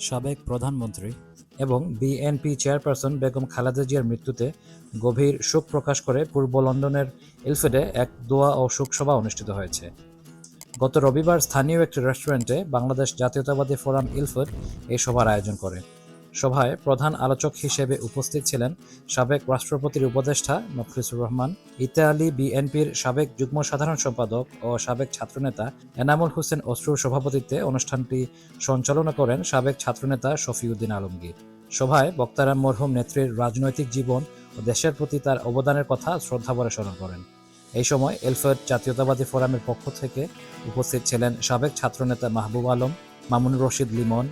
সাবেক প্রধানমন্ত্রী এবং বিএনপি চেয়ারপারসন বেগম খালেদা জিয়ার মৃত্যুতে গভীর শোক প্রকাশ করে পূর্ব লন্ডনের ইলফেডে এক দোয়া ও শোকসভা অনুষ্ঠিত হয়েছে। গত রবিবার স্থানীয় একটি রেস্টুরেন্টে বাংলাদেশ জাতীয়তাবাদী ফোরাম ইলফেড এই সভার আয়োজন করে। সভায় প্রধান আলোচক হিসেবে উপস্থিত ছিলেন সাবেক রাষ্ট্রপতির উপদেষ্টা মফলিসুর রহমান, ইতালি বিএনপির সাবেক যুগ্ম সাধারণ সম্পাদক ও সাবেক ছাত্রনেতা এনামুল হোসেন অশ্রুর সভাপতিত্বে অনুষ্ঠানটি সঞ্চালনা করেন সাবেক ছাত্রনেতা শফিউদ্দিন আলমগীর। সভায় বক্তারা মরহুম নেত্রীর রাজনৈতিক জীবন ও দেশের প্রতি তার অবদানের কথা শ্রদ্ধাভরে স্মরণ করেন। এই সময় এলফেড জাতীয়তাবাদী ফোরামের পক্ষ থেকে উপস্থিত ছিলেন সাবেক ছাত্রনেতা মাহবুব আলম, মামুন রশিদ লিমন,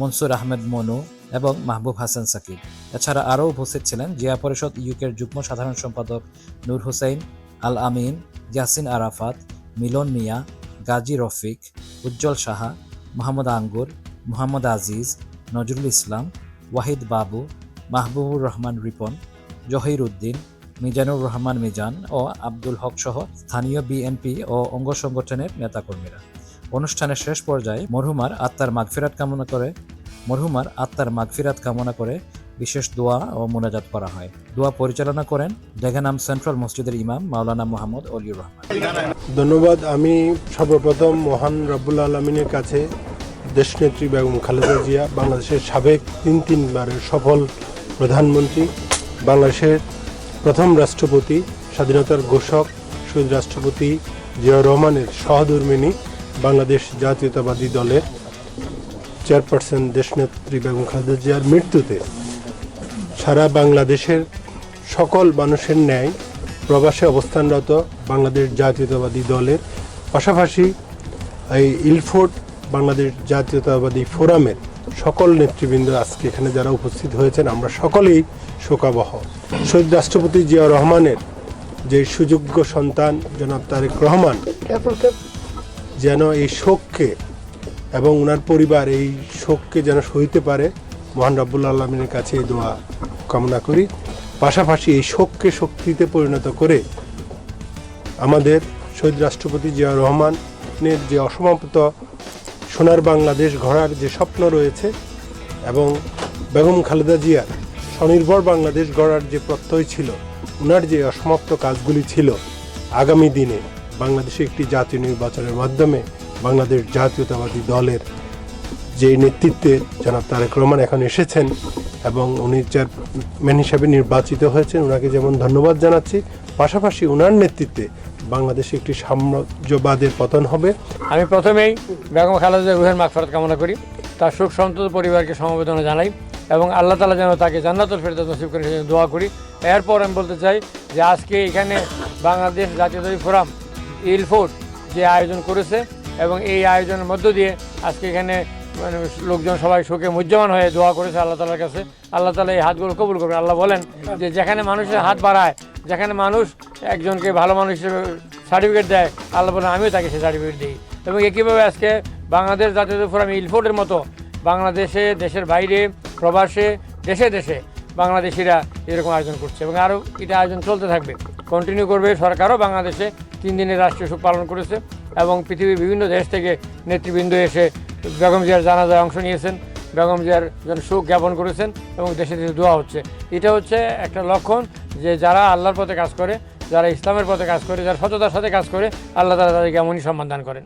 মনসুর আহমেদ মনু এবং মাহবুব হাসান সাকিব। এছাড়া আরও উপস্থিত ছিলেন জিয়া পরিষদ ইউকের যুগ্ম সাধারণ সম্পাদক নূর হুসাইন আল আমিন, ইয়াসিন আরাফাত, মিলন মিয়া, গাজী রফিক, উজ্জ্বল সাহা, মোহাম্মদ আঙ্গুর, মোহাম্মদ আজিজ, নজরুল ইসলাম, ওয়াহিদ বাবু, মাহবুবুর রহমান রিপন, জহির উদ্দিন, মিজানুর রহমান মিজান ও আব্দুল হক সহ স্থানীয় বিএনপি ও অঙ্গ সংগঠনের নেতাকর্মীরা। অনুষ্ঠানের শেষ পর্যায়ে মরহুমার আত্মার মাগফিরাত কামনা করে মরহুমার আত্মার মাগফিরাত কামনা করে বিশেষ দোয়া ও মোনাজাত করা হয়। দোয়া পরিচালনা করেন ডেগানাম সেন্ট্রাল মসজিদের ইমাম মাওলানা মোহাম্মদ অলিউর রহমান। ধন্যবাদ, আমি সর্বপ্রথম মহান রব্বুল আলমিনের কাছে দেশনেত্রী বেগম খালেদা জিয়া, বাংলাদেশের সাবেক তিন তিনবারের সফল প্রধানমন্ত্রী, বাংলাদেশের প্রথম রাষ্ট্রপতি, স্বাধীনতার ঘোষক, শহীদ রাষ্ট্রপতি জিয়া রহমানের সহধর্মিনী বাংলাদেশ জাতীয়তাবাদী দলের চেয়ারপারসন দেশনেত্রী বেগম খালেদা জিয়ার মৃত্যুতে সারা বাংলাদেশের সকল মানুষের ন্যায় প্রবাসে অবস্থানরত বাংলাদেশ জাতীয়তাবাদী দলের পাশাপাশি এই ইলফোর্ট বাংলাদেশ জাতীয়তাবাদী ফোরামের সকল নেতৃবৃন্দ আজকে এখানে যারা উপস্থিত হয়েছেন আমরা সকলেই শোকাবহ। শহীদ রাষ্ট্রপতি জিয়া রহমানের যে সুযোগ্য সন্তান জনাব তারেক রহমান যেন এই শোককে এবং ওনার পরিবার এই শোককে যেন সইতে পারে, মহান রব্বুল আলমিনের কাছে এই দোয়া কামনা করি। পাশাপাশি এই শোককে শক্তিতে পরিণত করে আমাদের শহীদ রাষ্ট্রপতি জিয়া রহমানের যে অসমাপ্ত সোনার বাংলাদেশ গড়ার যে স্বপ্ন রয়েছে এবং বেগম খালেদা জিয়ার স্বনির্ভর বাংলাদেশ গড়ার যে প্রত্যয় ছিল ওনার যে অসমাপ্ত কাজগুলি ছিল, আগামী দিনে বাংলাদেশে একটি জাতীয় নির্বাচনের মাধ্যমে বাংলাদেশ জাতীয়তাবাদী দলের যে নেতৃত্বে জনাব তারেক রহমান এখন এসেছেন এবং উনি চেয়ারম্যান হিসাবে নির্বাচিত হয়েছেন ওনাকে যেমন ধন্যবাদ জানাচ্ছি। পাশাপাশি ওনার নেতৃত্বে বাংলাদেশে একটি সাম্রাজ্যবাদের পতন হবে। আমি প্রথমেই বেগম খালেদা রুহের মাগফিরাত কামনা করি। তার সুখ সন্তত পরিবারকে সমবেদনা জানাই এবং আল্লাহ তালা যেন তাকে জান্নাতুল ফেরত নসিব করে সেজন্য দোয়া করি। এরপর আমি বলতে চাই যে আজকে এখানে বাংলাদেশ জাতীয়তাবাদী ফোরাম ইলফোর্ড যে আয়োজন করেছে এবং এই আয়োজনের মধ্য দিয়ে আজকে এখানে মানে লোকজন সবাই শোকে মুজ্জমান হয়ে দোয়া করেছে আল্লাহ তালার কাছে। আল্লাহ তালা এই হাতগুলো কবুল করবে আল্লাহ বলেন যে যেখানে মানুষের হাত বাড়ায়, যেখানে মানুষ একজনকে ভালো মানুষ হিসেবে সার্টিফিকেট দেয়, আল্লাহ বলেন, আমিও তাকে সে সার্টিফিকেট দিই। এবং একইভাবে আজকে বাংলাদেশ জাতীয় ফোরাম ইলফোর্টের মতো বাংলাদেশে, দেশের বাইরে, প্রবাসে, দেশে দেশে বাংলাদেশিরা এরকম আয়োজন করছে এবং আরও এটা আয়োজন চলতে থাকবে। কন্টিনিউ করবে সরকারও বাংলাদেশে তিন দিনের রাষ্ট্রীয় শোক পালন করেছে। এবং পৃথিবীর বিভিন্ন দেশ থেকে নেতৃবৃন্দ এসে বেগম জিয়ার জানাজায় অংশ নিয়েছেন। বেগম জিয়ার জন্য শোক জ্ঞাপন করেছেন এবং দেশে দেশে দোয়া হচ্ছে। এটা হচ্ছে একটা লক্ষণ যে যারা আল্লাহর পথে কাজ করে, যারা ইসলামের পথে কাজ করে, যারা সততার সাথে কাজ করে, আল্লাহ তারা তাদেরকে এমনই সম্মান দান করেন।